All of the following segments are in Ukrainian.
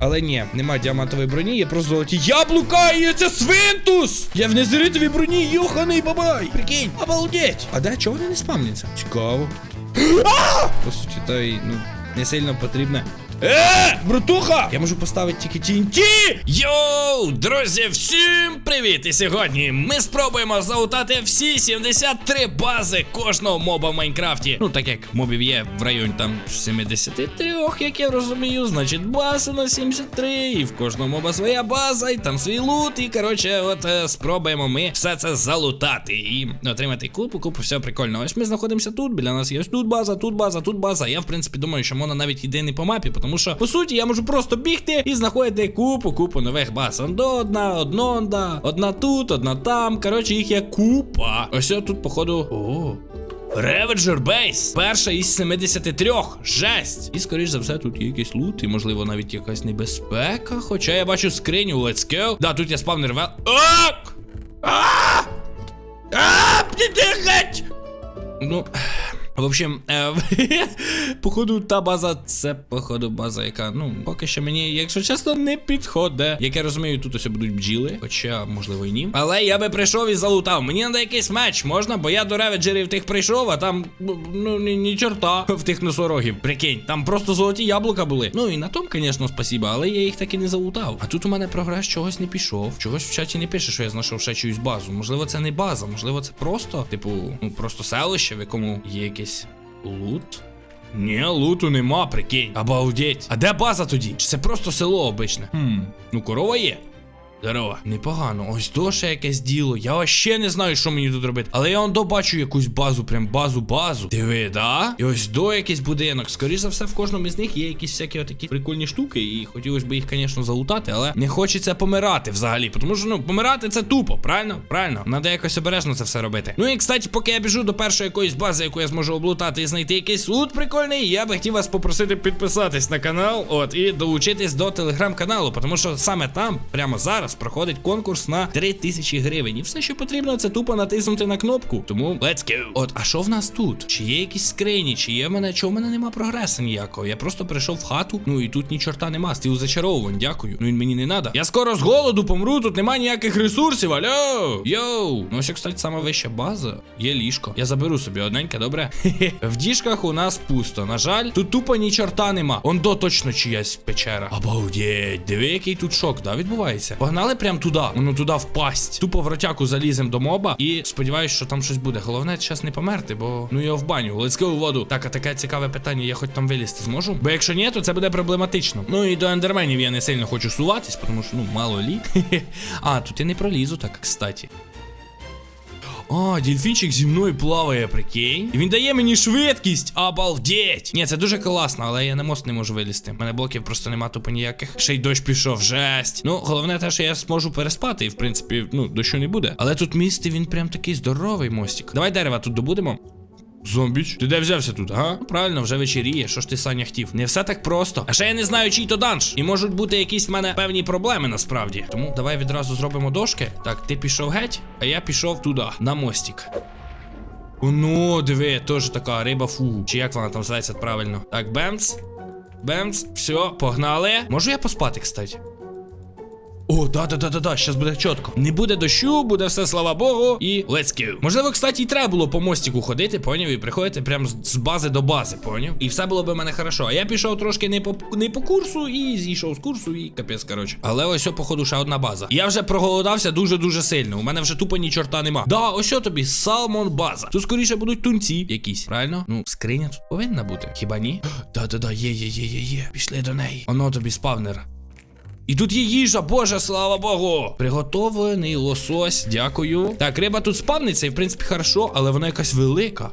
Але ні, нема діамантової броні, є просто золоті яблука, і це свинтус! Я в незритовій броні, юханий бабай! Прикинь, обалдеть! А де чого вони не спамняться? Цікаво. По суті, та й, ну, не сильно потрібне. Е, братуха! Я можу поставити тільки TNT! Йоу, друзі, всім привіт! І сьогодні ми спробуємо залутати всі 73 бази кожного моба в Майнкрафті. Ну, так як мобів є в районі там 73, як я розумію, значить база на 73, і в кожного моба своя база, і там свій лут. І коротше, от е, спробуємо ми все це залутати і отримати купу, купу всього прикольного. Ось ми знаходимося тут. Біля нас є ось тут база, тут база, тут база. Я в принципі думаю, що можна навіть не по мапі, тому що по суті я можу просто бігти і знаходити купу, купу нових баз. Одна, однонда, одна тут, одна там. Коротше, їх є купа. Ось тут, походу. О. Ravager Base. Перша із 73. Жесть. І скоріш за все, тут є якийсь лут, і можливо навіть якась небезпека. Хоча я бачу скриню, let's go. Да, тут є спавнер вел. Ок! А! А! Геть! Ну. В общем, е, походу, та база, це походу база, яка, ну, поки що мені, якщо чесно, не підходить. Як я розумію, тут ось будуть бджіли, хоча, можливо, і ні. Але я би прийшов і залутав. Мені треба якийсь меч, можна, бо я до реведжерів тих прийшов, а там, ну, ні, ні чорта в тих носорогів. Прикинь, там просто золоті яблука були. Ну і на тому, звісно, спасіба, але я їх так і не залутав. А тут у мене прогрес чогось не пішов. Чогось в чаті не пише, що я знайшов ще чиюсь базу. Можливо, це не база, можливо, це просто, типу, ну, просто селище, в якому є якийсь лут. Ні, луту нема, прикинь. Обалдеть. А де база тоді? Чи це просто село обичне? Хм, ну корова є. Здорово. Непогано. Ось то ще якесь діло. Я вообще не знаю, що мені тут робити. Але я он до бачу якусь базу, прям базу-базу. Диви, да? І ось до якийсь будинок. Скоріше за все, в кожному із них є якісь всякі отакі прикольні штуки. І хотілося б їх, звісно, залутати, але не хочеться помирати взагалі. Тому що, ну, помирати це тупо, правильно? Правильно. Надо якось обережно це все робити. Ну і кстати, поки я біжу до першої якоїсь бази, яку я зможу облутати і знайти якийсь лут прикольний, я би хотів вас попросити підписатись на канал, от, і долучитись до телеграм-каналу, тому що саме там, прямо зараз, проходить конкурс на 3000 гривень. І все, що потрібно, це тупо натиснути на кнопку. Тому let's go. От, а що в нас тут? Чи є якісь скрині, чи є в мене, чого в мене нема прогресу ніякого? Я просто прийшов в хату, ну і тут ні чорта нема. Стіл зачаровувань, дякую. Ну він мені не надо. Я скоро з голоду помру, тут нема ніяких ресурсів. Алло! Йоу! Ну ось, кстати, сама вища база. Є ліжко. Я заберу собі одненьке, добре? В діжках у нас пусто. На жаль, тут тупо ні чорта нема. Он до точно чиясь печера. Обалдеть, диви, який тут шок, да, відбувається. Погнали прям туди, ну туди впасть. Тупо в ротяку залізем до моба і сподіваюсь, що там щось буде. Головне, зараз не померти, бо ну я в баню. Let's у воду. Так, а таке цікаве питання, я хоч там вилізти зможу? Бо якщо ні, то це буде проблематично. Ну і до ендерменів я не сильно хочу суватись, тому що ну мало лі. а, тут я не пролізу, так, кстати. А, дельфінчик зі мною плаває, прикинь. І він дає мені швидкість. Обалдеть. Ні, це дуже класно, але я на мост не можу вилізти. У мене блоків просто нема тупо ніяких. Ще й дощ пішов, жесть. Ну, головне те, що я зможу переспати, і в принципі, ну, дощу не буде. Але тут міст, він прям такий здоровий мостик. Давай дерева тут добудемо. Зомбіч, ти де взявся тут, ага? Ну, правильно, вже вечеріє. Що ж ти Саня хотів? Не все так просто. А ще я не знаю, чий то данж. І можуть бути якісь в мене певні проблеми насправді. Тому давай відразу зробимо дошки. Так, ти пішов геть, а я пішов туди, на мостик. Ну, диви, теж така риба фу. Чи як вона там зветься правильно? Так, бемц. Бемц, все, погнали. Можу я поспати, кстати? О, да, да, да, да, да, щас буде чітко. Не буде дощу, буде все, слава Богу, і let's go. Можливо, кстати, і треба було по мостику ходити, поняв, і приходити прямо з- бази до бази, поняв? І все було б мене хорошо. А я пішов трошки не по не по курсу і зійшов з курсу, і капець, коротше. Але ось, о, походу, ще одна база. Я вже проголодався дуже-дуже сильно. У мене вже тупо ні чорта нема. Да, ось о тобі, салмон база. Тут скоріше будуть тунці якісь, правильно? Ну, скриня тут повинна бути. Хіба ні? Да, да, да, є, є, є, є, є. Пішли до неї. Оно тобі спавнер. І тут є їжа, боже, слава Богу. Приготовлений лосось, дякую. Так, риба тут спавниться, і в принципі хорошо, але вона якась велика.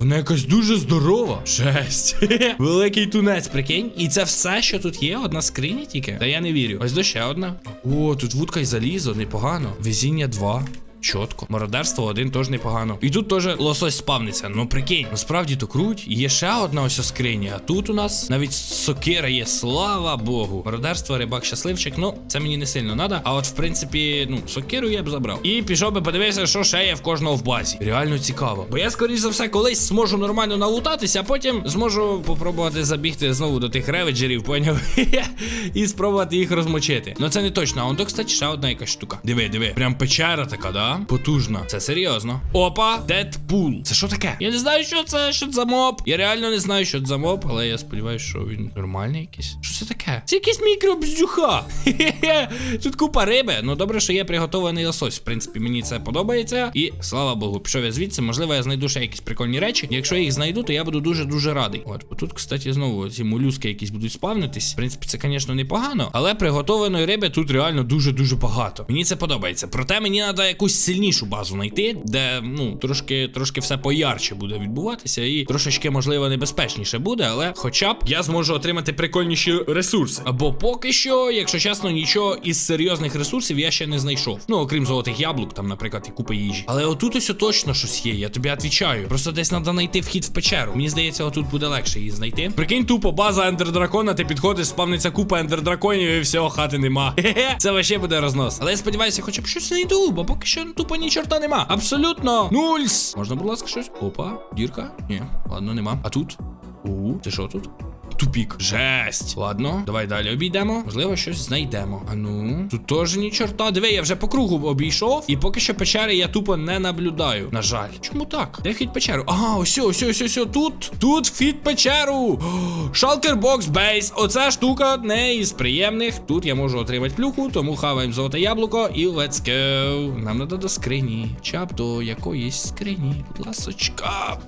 Вона якась дуже здорова. Жесть. Великий тунець, прикинь. І це все, що тут є, одна скриня тільки. Та я не вірю. Ось до ще одна. О, тут вудка і залізо, непогано. Везіння 2. Чітко. Мародерство один теж непогано. І тут теж лосось спавниться. Ну прикинь, насправді то круть. Є ще одна ось скриня. А тут у нас навіть сокира є, слава Богу. Мародерство, рибак щасливчик. Ну, це мені не сильно треба. А от в принципі, ну, сокиру я б забрав. І пішов би подивитися, що ще є в кожного в базі. Реально цікаво. Бо я, скоріш за все, колись зможу нормально налутатися, а потім зможу попробувати забігти знову до тих реведжерів, поняв? І спробувати їх розмочити. Ну це не точно. А он то, кстати, ще одна якась штука. Диви, диви. Прям печера така, да? Потужна. Це серйозно. Опа, Дедпул. Це що таке? Я не знаю, що це, що це за моб. Я реально не знаю, що це за моб, але я сподіваюся, що він нормальний якийсь. Що це таке? Це якийсь мікробздюха. Тут купа риби. Ну добре, що є приготований лосось. В принципі, мені це подобається. І слава Богу, пішов я звідси. Можливо, я знайду ще якісь прикольні речі. Якщо я їх знайду, то я буду дуже-дуже радий. От, тут, кстати, знову ці молюски якісь будуть спавнитись. В принципі, це, звісно, непогано, але приготованої риби тут реально дуже-дуже багато. Мені це подобається. Проте мені треба якусь сильнішу базу знайти, де ну трошки, трошки все поярче буде відбуватися, і трошечки, можливо, небезпечніше буде, але хоча б я зможу отримати прикольніші ресурси. Або поки що, якщо чесно, нічого із серйозних ресурсів я ще не знайшов. Ну, окрім золотих яблук, там, наприклад, і купа їжі. Але отут ось точно щось є, я тобі відвічаю. Просто десь треба знайти вхід в печеру. Мені здається, отут буде легше її знайти. Прикинь, тупо база ендердракона, ти підходиш, спавниться купа ендердраконів і все, хати нема. Хе-хе, це вообще буде рознос. Але я сподіваюся, хоча б щось знайду, бо поки що тупо ні чорта нема. Абсолютно нульс. Можна, будь ласка, щось? Опа, дірка? Ні, ладно, нема. А тут? У, це що тут? Тупік. Жесть. Ладно, давай далі обійдемо. Можливо, щось знайдемо. А ну, тут теж ні чорта. Диви, я вже по кругу обійшов, і поки що печери я тупо не наблюдаю. На жаль. Чому так? Де вхід печеру? Ага, ось, ось, ось, ось, тут. Тут вхід печеру. Шалкер бокс бейс. Оця штука не із приємних. Тут я можу отримати плюху, тому хаваємо золоте яблуко і let's go. Нам треба до скрині. Чап до якоїсь скрині. Ласочка.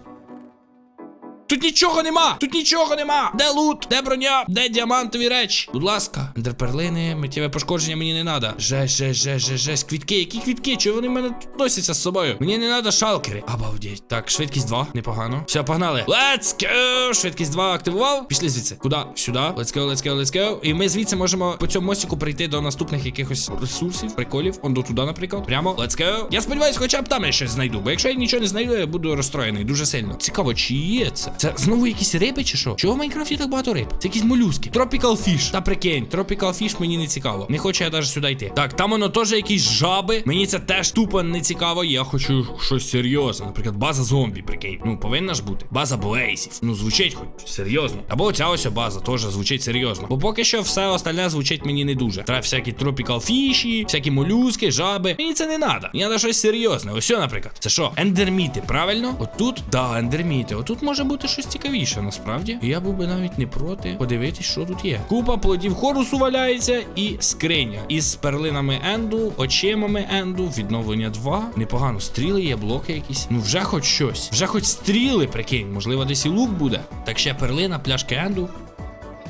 Тут нічого нема! Тут нічого нема! Де лут? Де броня? Де діамантові речі? Будь ласка, ендерперлини, миттєве пошкодження мені не надо. Жесть, жесть, жесть, жесть, жесть. Квітки, які квітки? Чого вони в мене тут носяться з собою? Мені не надо шалкери. Обалдеть. Так, швидкість 2, непогано. Все, погнали. Let's go! Швидкість 2 активував. Пішли звідси. Куди? Сюди. Let's go, let's go, let's go. І ми звідси можемо по цьому мостику прийти до наступних якихось ресурсів, приколів. Он до туди, наприклад. Прямо. Let's go. Я сподіваюся, хоча б там я щось знайду. Бо якщо я нічого не знайду, я буду розстроєний дуже сильно. Цікаво, чи є це? Це знову якісь риби чи що? Чого в Майнкрафті так багато риб? Це якісь молюски. Tropical Fish. Та прикинь, Tropical Fish мені не цікаво. Не хочу я навіть сюди йти. Так, там воно теж якісь жаби. Мені це теж тупо не цікаво. Я хочу щось серйозне. Наприклад, база зомбі, прикинь. Ну, повинна ж бути. База блейзів. Ну, звучить хоч серйозно. Або оця ось база теж звучить серйозно. Бо поки що все остальне звучить мені не дуже. Треба всякі Tropical Фіші, всякі молюски, жаби. Мені це не треба. Мені треба щось серйозне. Ось, наприклад. Це що? Ендерміти, правильно? Отут, да, ендерміти. Отут може бути щось цікавіше, насправді. Я був би навіть не проти подивитись, що тут є. Купа плодів хорусу валяється і скриня. Із перлинами енду, очимами енду, відновлення 2. Непогано. Стріли є, блоки якісь. Ну вже хоч щось. Вже хоч стріли, прикинь. Можливо, десь і лук буде. Так ще перлина, пляшки енду.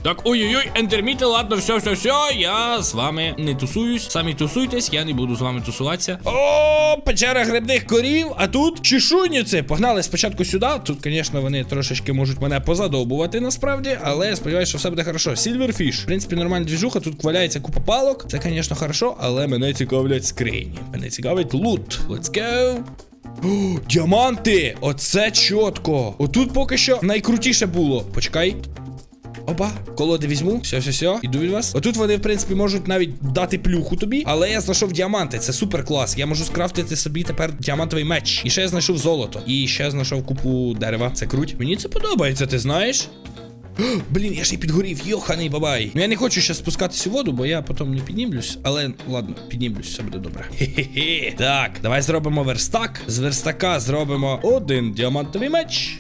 Так, ой-ой-ой, ендерміти, ладно, все, все, все. Я з вами не тусуюсь. Самі тусуйтесь, я не буду з вами тусуватися. О, печера грибних корів, а тут чешуйниці. Погнали спочатку сюди. Тут, звісно, вони трошечки можуть мене позадовбувати насправді, але я сподіваюся, що все буде хорошо. Сільверфіш. В принципі, нормальна двіжуха, тут валяється купа палок. Це, звісно, хорошо, але мене цікавлять скрині. Мене цікавить лут. Let's go. О, діаманти! Оце чітко. Отут поки що найкрутіше було. Почекай. Опа, колоди візьму. Все, все, все. Іду від вас. Отут вони, в принципі, можуть навіть дати плюху тобі. Але я знайшов діаманти. Це супер клас. Я можу скрафтити собі тепер діамантовий меч. І ще я знайшов золото. І ще знайшов купу дерева. Це круть. Мені це подобається, ти знаєш? Блін, я ж і підгорів, йоханий бабай. Ну я не хочу ще спускатись у воду, бо я потім не піднімлюсь. Але ладно, піднімлюсь, все буде добре. Хе-хе-хе. Так, давай зробимо верстак. З верстака зробимо один діамантовий меч.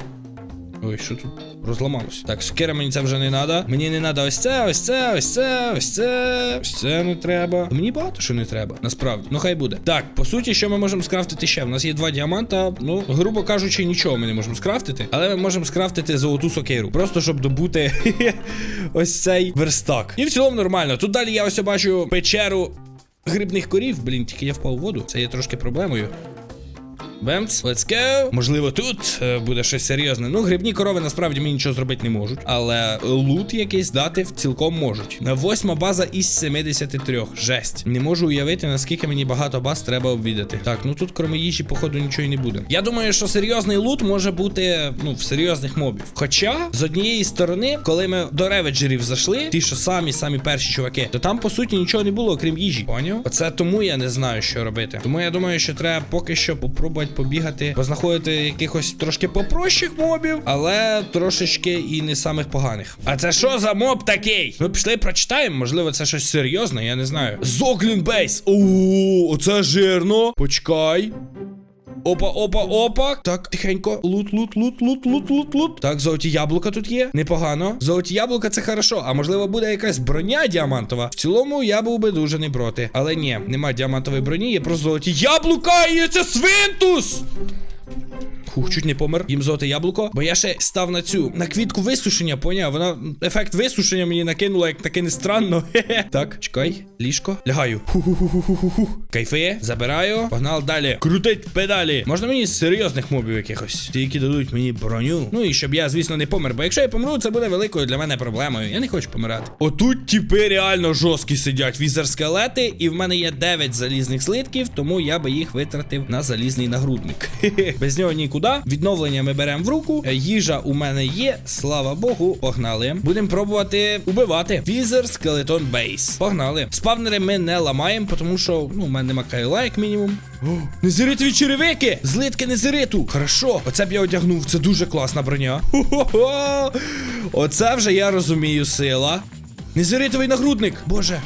Ой, що тут розламалось? Так, сокира мені це вже не треба. Мені не треба ось це, ось це, ось це, ось це. Ось це не треба. Мені багато що не треба, насправді. Ну хай буде. Так, по суті, що ми можемо скрафтити ще? У нас є два діаманта. Ну, грубо кажучи, нічого ми не можемо скрафтити. Але ми можемо скрафтити золоту сокиру. Просто щоб добути ось цей верстак. І в цілому нормально. Тут далі я ось бачу печеру грибних корів. Блін, тільки я впав у воду. Це є трошки проблемою. Бемц, let's go. Можливо, тут е, буде щось серйозне. Ну, грибні корови насправді мені нічого зробити не можуть. Але лут якийсь дати цілком можуть. Восьма база із 73. Жесть. Не можу уявити, наскільки мені багато баз треба обвідати. Так, ну тут кроме їжі, походу, нічого і не буде. Я думаю, що серйозний лут може бути ну, в серйозних мобів. Хоча, з однієї сторони, коли ми до реведжерів зайшли, ті, що самі самі перші чуваки, то там по суті нічого не було, окрім їжі. Поняв? Оце тому я не знаю, що робити. Тому я думаю, що треба поки що попробувати побігати, познаходити якихось трошки попрощих мобів, але трошечки і не самих поганих. А це що за моб такий? Ми пішли прочитаємо. Можливо, це щось серйозне, я не знаю. Зоглін Бейс. О, оце жирно. Почекай. Опа, опа, опа. Так, тихенько. Лут, лут, лут, лут, лут, лут, лут. Так, золоті яблука тут є. Непогано. Золоті яблука це хорошо. А можливо буде якась броня діамантова. В цілому я був би дуже не проти. Але ні, нема діамантової броні, є просто золоті яблука і це свинтус! Хух, чуть не помер. Їм золоте яблуко. Бо я ще став на цю на квітку висушення, поняв? Вона ефект висушення мені накинула, як таке не странно. Так, чекай, ліжко. Лягаю. Кайфи, забираю. Погнал далі. Крутить педалі. Можна мені з серйозних мобів якихось. Ті, які дадуть мені броню. Ну і щоб я, звісно, не помер. Бо якщо я помру, це буде великою для мене проблемою. Я не хочу помирати. Отут тіпи реально жорсткі сидять. Візер скелети, і в мене є 9 залізних слитків, тому я би їх витратив на залізний нагрудник. Без нього нікуди. Відновлення ми беремо в руку. Е, Їжа у мене є. Слава Богу, погнали. Будемо пробувати убивати. Візер скелетон бейс. Погнали. Спавнери ми не ламаємо, тому що ну, у мене нема кайла, як мінімум. О, незиритові черевики! Злитки незириту! Хорошо, оце б я одягнув. Це дуже класна броня. Хо-хо-хо! Оце вже я розумію сила. Незиритовий нагрудник. Боже.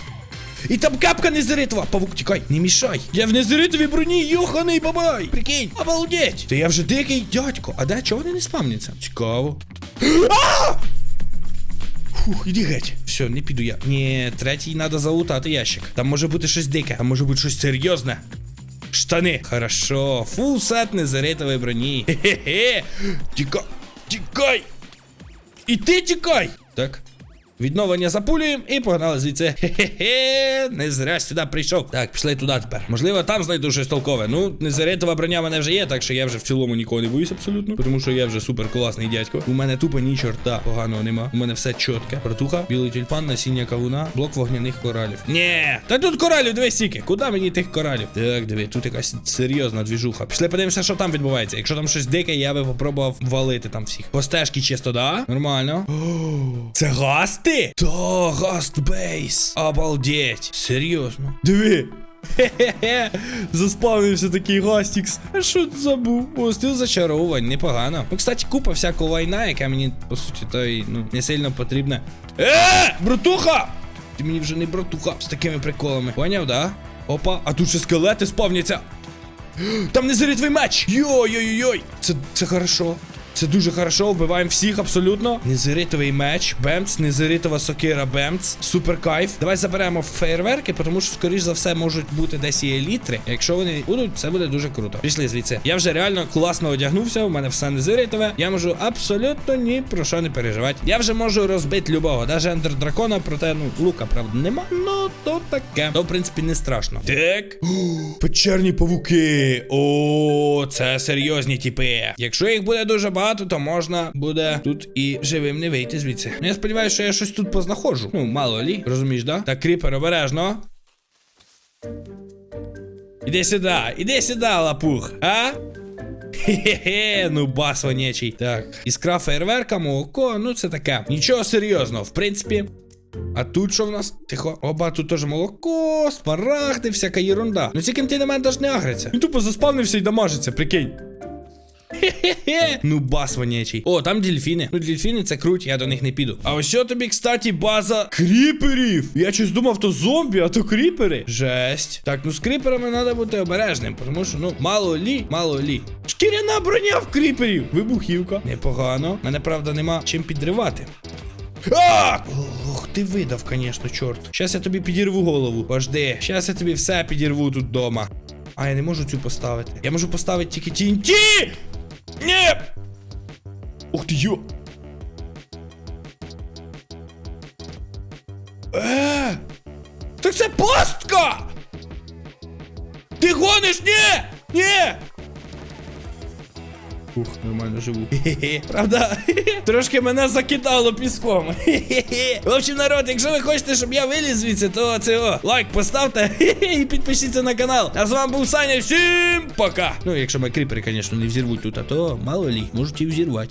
І там капка незиритова. Павук, тікай, не мішай. Я в незиритовій броні, йоханий бабай. Прикинь, обалдеть. Та я вже дикий дядько. А де чого вони не спавняться? Цікаво. А! Фух, іди геть. Все, не піду я. Ні, третій треба залутати ящик. Там може бути щось дике, там може бути щось серйозне. Штани. Хорошо. Фул сет незаритової броні. Хе-хе-хе. Тікай. Тікай. І ти тікай. Так. Відновлення запулюємо і погнали звідси. Хе-хе-хе, не зря сюди прийшов. Так, пішли туди тепер. Можливо, там знайду щось толкове. Ну, незаритова броня в мене вже є, так що я вже в цілому нікого не боюсь абсолютно. Тому що я вже супер класний дядько. У мене тупо ні чорта поганого нема. У мене все чітке. Братуха, білий тюльпан, насіння кавуна, блок вогняних коралів. Ні, та тут коралів, диви сіки. Куди мені тих коралів? Так, диви, тут якась серйозна двіжуха. Пішли подивимося, що там відбувається. Якщо там щось дике, я би попробував валити там всіх. По стежки чисто, да? Нормально. Це гасти? Та, гаст бейс. Обалдеть. Серйозно. Диви. Хе-хе-хе, заспавнився такий гастікс. А що ти забув? О, стил зачаровувань, непогано. Ну, кстати, купа всякого лайна, яка мені, по суті, то й ну, не сильно потрібна. Е, братуха! Ти мені вже не братуха з такими приколами. Поняв, да? Опа, а тут ще скелети спавняться. Там незаритовий меч! Йой-йой-йой! Це, це хорошо. Це дуже хорошо, вбиваємо всіх абсолютно. Незиритовий меч, бемц, незиритова сокира, бемц. Супер кайф. Давай заберемо фейерверки, тому що, скоріш за все, можуть бути десь і елітри. Якщо вони будуть, це буде дуже круто. Пішли звідси. Я вже реально класно одягнувся, у мене все незиритове. Я можу абсолютно ні про що не переживати. Я вже можу розбити любого, навіть ендер дракона, проте, ну, лука, правда, нема. Ну, то таке. То, в принципі, не страшно. Так. Печерні павуки. О, це серйозні типи. Якщо їх буде дуже багато, то можна буде тут і живим не вийти звідси. Ну, я сподіваюся, що я щось тут познаходжу. Ну, мало лі, розумієш, да? Так, кріпер, обережно. Іди сюди, іди сюди, лапух, а? Хе-хе-хе, ну бас вонячий. Так, іскра фейерверка, молоко, ну це таке. Нічого серйозного, в принципі. А тут що в нас? Тихо. Оба, тут теж молоко, смарагди, всяка єрунда. Ну тільки ти на мене навіть не агриться. Він тупо заспавнився і дамажиться, прикинь. Ну бас вонячий. О, там дельфіни. Ну, дельфіни це круть, я до них не піду. А ось що тобі, кстати, база кріперів. Я щось думав, то зомбі, а то кріпери. Жесть. Так, ну з кріперами треба бути обережним, тому що, ну, мало лі, мало лі. Шкіряна броня в кріперів. Вибухівка. Непогано. Мене, правда, нема чим підривати. А! Ох, ти видав, конечно, чорт. Щас я тобі підірву голову. Пожди. Щас я тобі все підірву тут вдома. А, я не можу цю поставити. Я можу поставити тільки TNT! Ні! Ух ти йо! Е! Так це пастка! Ти гониш? Ні! Ні! Ух, нормально живу. Хе-хе. Правда, трошки мене закидало піском. В общем, народ, якщо ви хочете, щоб я виліз звідси, то це лайк поставте і підпишіться на канал. А з вами був Саня. Всім пока. Ну, якщо ми кріпери, звісно, не взірвуть тут, а то мало лі, можуть і взірвати.